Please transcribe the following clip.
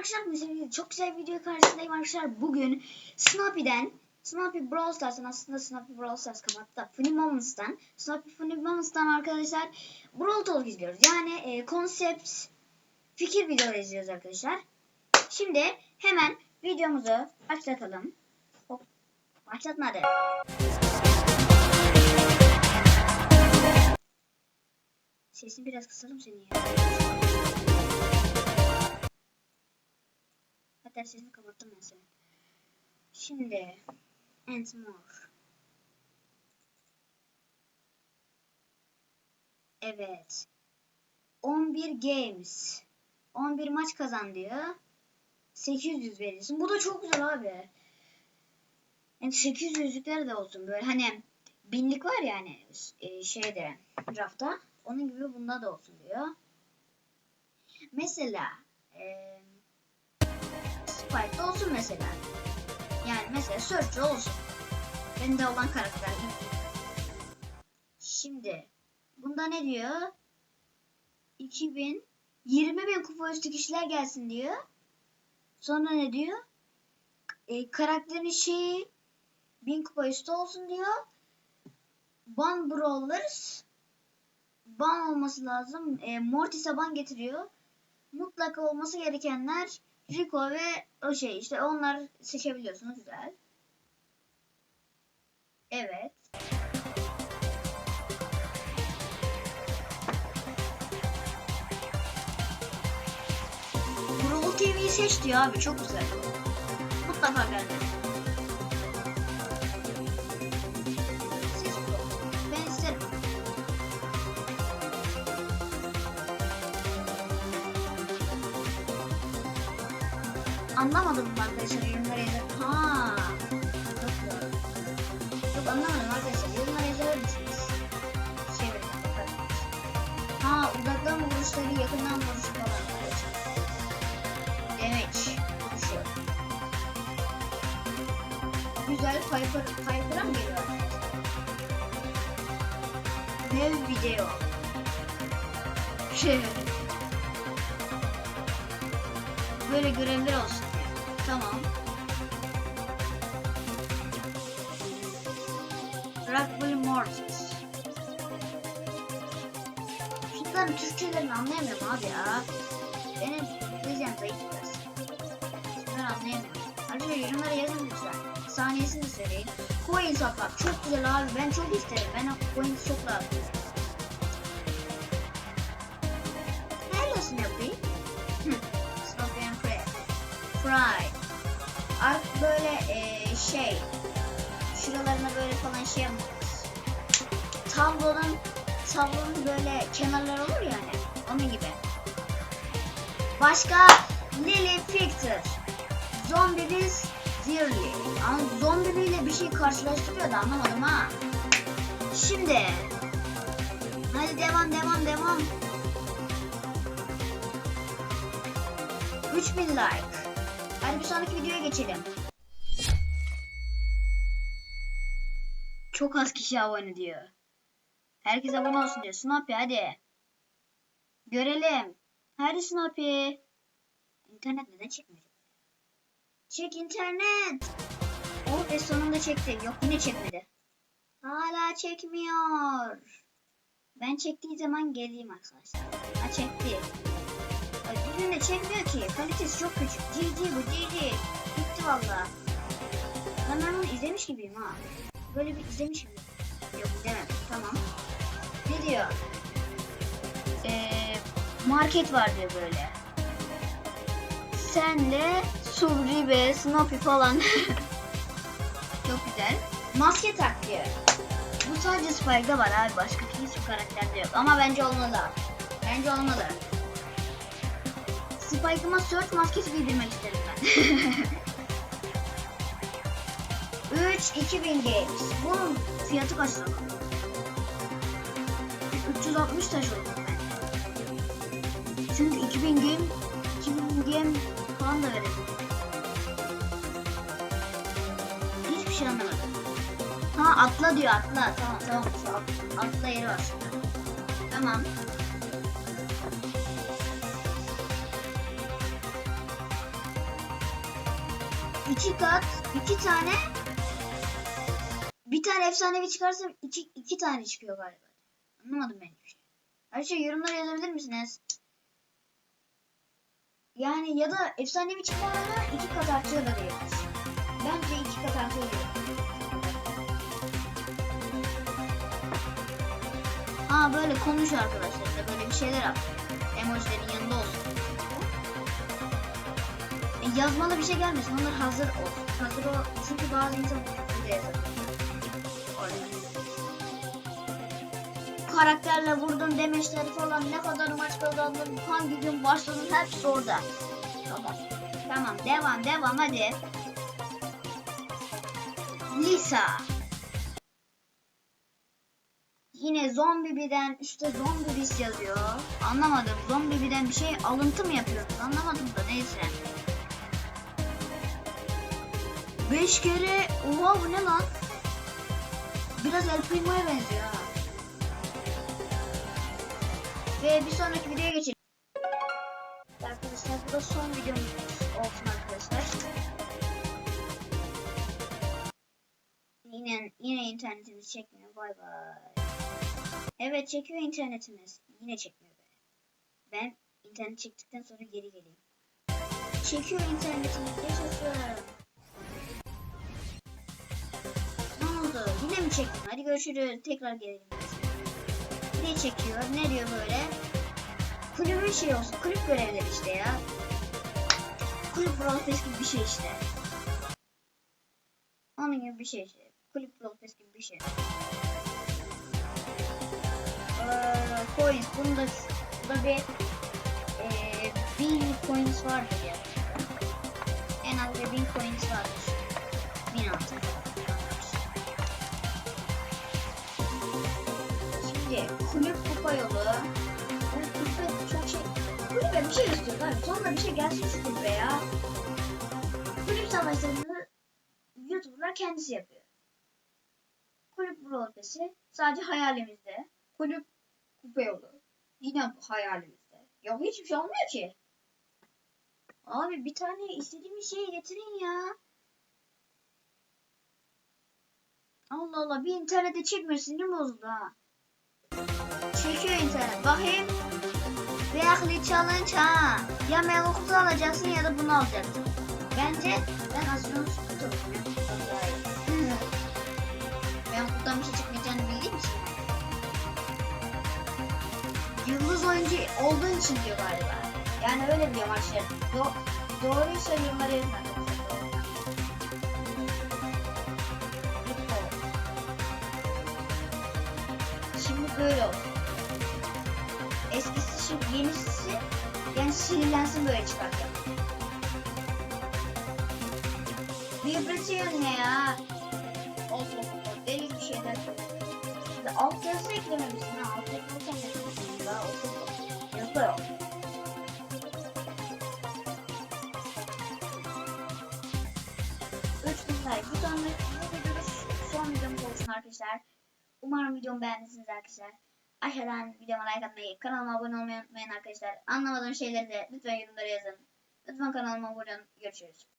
arkadaşlar mesela çok güzel bir video karşısındayım arkadaşlar. Bugün Snappy'den Snappy Brawl Stars'ın aslında Snappy Brawl Stars kapattı da Funny Moments'tan Snappy Funny Moments'tan arkadaşlar Brawl Talk izliyoruz. Yani e, konsept fikir videoları izliyoruz arkadaşlar. Şimdi hemen videomuzu başlatalım. Hop. Başlatmadı. Sesini biraz kısalım seni ya. Hatta sesini kapattım senin. Şimdi and more. Evet. 11 games. 11 maç kazan diyor. 800 verirsin. Bu da çok güzel abi. Yani 800'lükler de olsun böyle hani binlik var ya hani e, şeyde rafta. Onun gibi bunda da olsun diyor. Mesela eee Spike olsun mesela. Yani mesela Search'ı olsun. Bende olan karakter. Şimdi bunda ne diyor? 2000 20 bin kupa üstü kişiler gelsin diyor. Sonra ne diyor? E, karakterin şeyi 1000 kupa üstü olsun diyor. Ban Brawlers ban olması lazım. E, Mortis'e ban getiriyor. Mutlaka olması gerekenler Rico ve o şey işte onlar seçebiliyorsunuz güzel. Evet. Brawl TV'yi seç diyor abi çok güzel. Mutlaka gelmeli. Anlamadım arkadaşlar yorumlara yazar. Ha. Yok anlamadım arkadaşlar. Yorumlara yazar mısınız? Şey bakın. Ha uzaktan vuruşları yakından vuruş falan arkadaşlar. Damage. Vuruşu. Güzel Piper, Piper'a mı geliyor? Ne video? Şey. Böyle görevler olsun. Tamam. Rugby Mortis. Şunların Türkçelerini anlayamıyorum abi ya. Benim diyeceğim zayıf biraz. Şunları anlayamıyorum. Arkadaşlar yorumlara yazın lütfen. Saniyesini söyleyin. Coin satmak çok güzel abi. Ben çok isterim. Ben o coin çok lazım. Hello Snappy. Hı. Snappy and Fred. Fry. Artık böyle eee, şey şuralarına böyle falan şey yapmalıyız. Tablonun tablonun böyle kenarları olur yani. Onun gibi. Başka Lily Victor. Zombie biz Dearly. Ama zombi ile bir şey karşılaştırıyor da anlamadım ha. Şimdi. Hadi devam devam devam. 3000 like. Hadi bir sonraki videoya geçelim. Çok az kişi abone diyor. Herkes abone olsun diyor. Snappy hadi. Görelim. Hadi Snappy. İnternet neden çekmiyor? Çek internet. Oh be sonunda çekti. Yok yine çekmedi. Hala çekmiyor. Ben çektiği zaman geleyim arkadaşlar. Ha çekti. De çekmiyor ki. Kalitesi çok küçük. GG bu GG. Gitti valla. Ben, ben bunu izlemiş gibiyim ha. Böyle bir izlemiş gibi. Yok izlemedim. Tamam. Ne diyor? Ee, market var diyor böyle. Senle Subri ve Snoopy falan. çok güzel. Maske tak diyor. Bu sadece Spike'da var abi. Başka hiçbir karakterde yok. Ama bence olmalı. Bence olmalı. Spike'ıma Search maskesi giydirmek isterim ben. 3 2000 games. Bunun fiyatı kaç lira? 360 taş olur bence. Çünkü 2000 game 2000 game falan da verelim. Hiçbir şey anlamadım. Ha atla diyor atla. Tamam tamam. Atla yeri var şurada. Tamam. İki kat, iki tane bir tane efsanevi çıkarsa iki, iki tane çıkıyor galiba. Anlamadım ben hiçbir şey. Her şey yorumlara yazabilir misiniz? Yani ya da efsanevi çıkmalarına iki kat artıyor da diyebiliriz. Bence iki kat artıyor. Aa böyle konuş arkadaşlar da böyle bir şeyler at. Emojilerin yanında olsun. Yazmalı bir şey gelmesin. Onlar hazır olsun. Hazır o. Çünkü bazı insan burada yazar. Karakterle vurdun demeçleri falan ne kadar maç kazandın, hangi gün başladın hepsi orada. Tamam. Devam devam hadi. Lisa. Yine zombi birden üstte zombi bis yazıyor. Anlamadım. Zombi birden bir şey alıntı mı yapıyorsunuz? Anlamadım da neyse. Beş kere oha bu ne lan? Biraz El Primo'ya benziyor ha. Ve bir sonraki videoya geçelim. Arkadaşlar bu da son videomuz olsun arkadaşlar. Yine yine internetimiz çekmiyor. Bay bay. Evet çekiyor internetimiz. Yine çekmiyor be. Ben internet çektikten sonra geri geleyim. Çekiyor internetimiz. Yaşasın. Mi çektin? Hadi görüşürüz. Tekrar gelelim. Ne çekiyor? Ne diyor böyle? Kulübün şey olsun. Kulüp görevleri işte ya. Kulüp Pass gibi bir şey işte. Onun gibi bir şey işte. Kulüp Pass gibi bir şey. Ee, coins. Bunda, bunda bir ee, bin coins vardır ya. En az bir bin coins vardır. Bin altı. Kulüp kupa yolu. Bu kulübe çok şey... Kulübe bir şey istiyor abi. Sonra bir şey gelsin şu kulübe ya. Kulüp savaşlarını YouTuber'lar kendisi yapıyor. Kulüp Brawl sadece hayalimizde. Kulüp kupa yolu. Yine hayalimizde. Ya hiçbir şey olmuyor ki. Abi bir tane istediğimiz şeyi getirin ya. Allah Allah bir internete çekmiyor sinirim bozuldu ha. İnternet. Bakayım. Reakli challenge ha. Ya mega kutu alacaksın ya da bunu alacaksın. Bence ben alayım. Hı. Ben kutudan bir şey çıkmayacağını bildiğim için. Yıldız oyuncu olduğun için diyor galiba. Yani öyle diyor maçlar. Do doğruysa yorumlara yazın arkadaşlar. Şimdi böyle olsun. Şimdi yenisi yani sinirlensin böyle çıkarken. Vibratör ne ya? Allah deli bir şeyler. Şimdi alt yazı eklememişsin ha. Alt yazı eklememişsin. Daha otur. Yazı yok. Üç bin like. Bir sonraki videoda son videomuz olsun arkadaşlar. Umarım videomu beğendirsiniz arkadaşlar. Aşağıdan videoma like atmayı, kanalıma abone olmayı unutmayın arkadaşlar. Anlamadığım şeyleri de lütfen yorumlara yazın. Lütfen kanalıma abone olun. Görüşürüz.